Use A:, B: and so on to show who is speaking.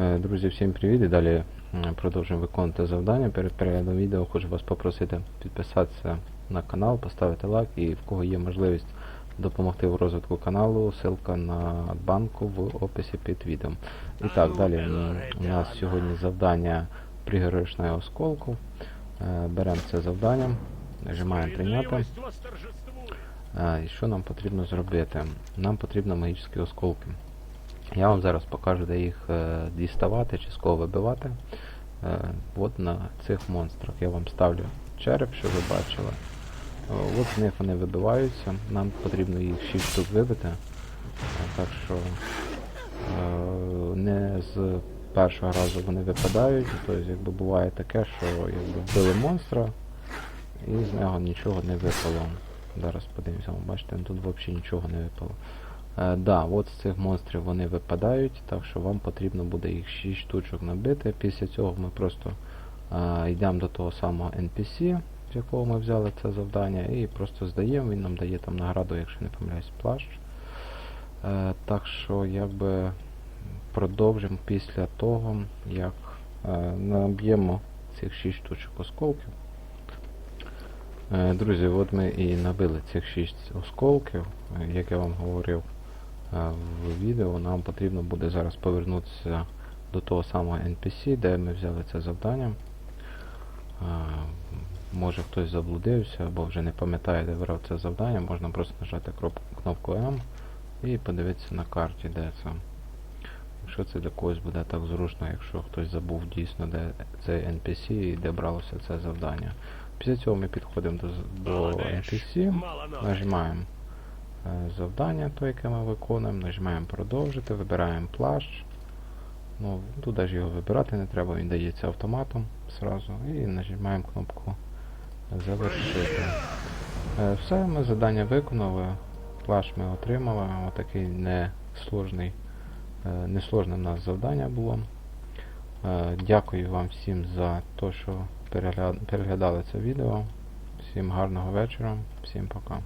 A: Е, Друзі, всім привіт! Далі продовжуємо виконувати завдання. Перед переглядом відео хочу вас попросити підписатися на канал, поставити лайк і в кого є можливість допомогти в розвитку каналу, ссылка на банку в описі під відео. І так, далі у нас сьогодні завдання пригоришної осколку. Е, Беремо це завдання, нажимаємо прийняти. Е, І що нам потрібно зробити? Нам потрібно магічні осколки. Я вам зараз покажу, де їх е, діставати чи з кого вибивати. Е, от на цих монстрах. Я вам ставлю череп, що ви бачили. Е, от з них вони вибиваються. Нам потрібно їх 6 штук вибити. Так що не з першого разу вони випадають. Тобто, якби буває таке, що якби вбили монстра і з нього нічого не випало. Зараз подивимося, бачите, тут взагалі нічого не випало. Е, да, от з цих монстрів вони випадають, так що вам потрібно буде їх 6 штучок набити. Після цього ми просто е, йдемо до того самого NPC, з якого ми взяли це завдання, і просто здаємо, він нам дає там награду, якщо не помиляюсь, плащ. Е, так що якби продовжимо після того, як е, наб'ємо цих 6 штучок осколків. Е, Друзі, от ми і набили цих 6 осколків, Е, як я вам говорив в відео, нам потрібно буде зараз повернутися до того самого NPC, де ми взяли це завдання. Е, Може хтось заблудився або вже не пам'ятає, де брав це завдання, можна просто нажати кнопку М і подивитися на карті, де це. Якщо це для когось буде так зручно, якщо хтось забув дійсно, де цей NPC і де бралося це завдання. Після цього ми підходимо до, до NPC, нажимаємо е, завдання, то, яке ми виконуємо, нажимаємо продовжити, вибираємо плащ. Ну, тут навіть його вибирати не треба, він дається автоматом зразу. І нажимаємо кнопку завершити. Е, Все, ми завдання виконали. Плащ ми отримали. Отакий несложний, е, несложне в нас завдання було. Е, Дякую вам всім за те, що перегля- переглядали це відео. Всім гарного вечора, всім пока.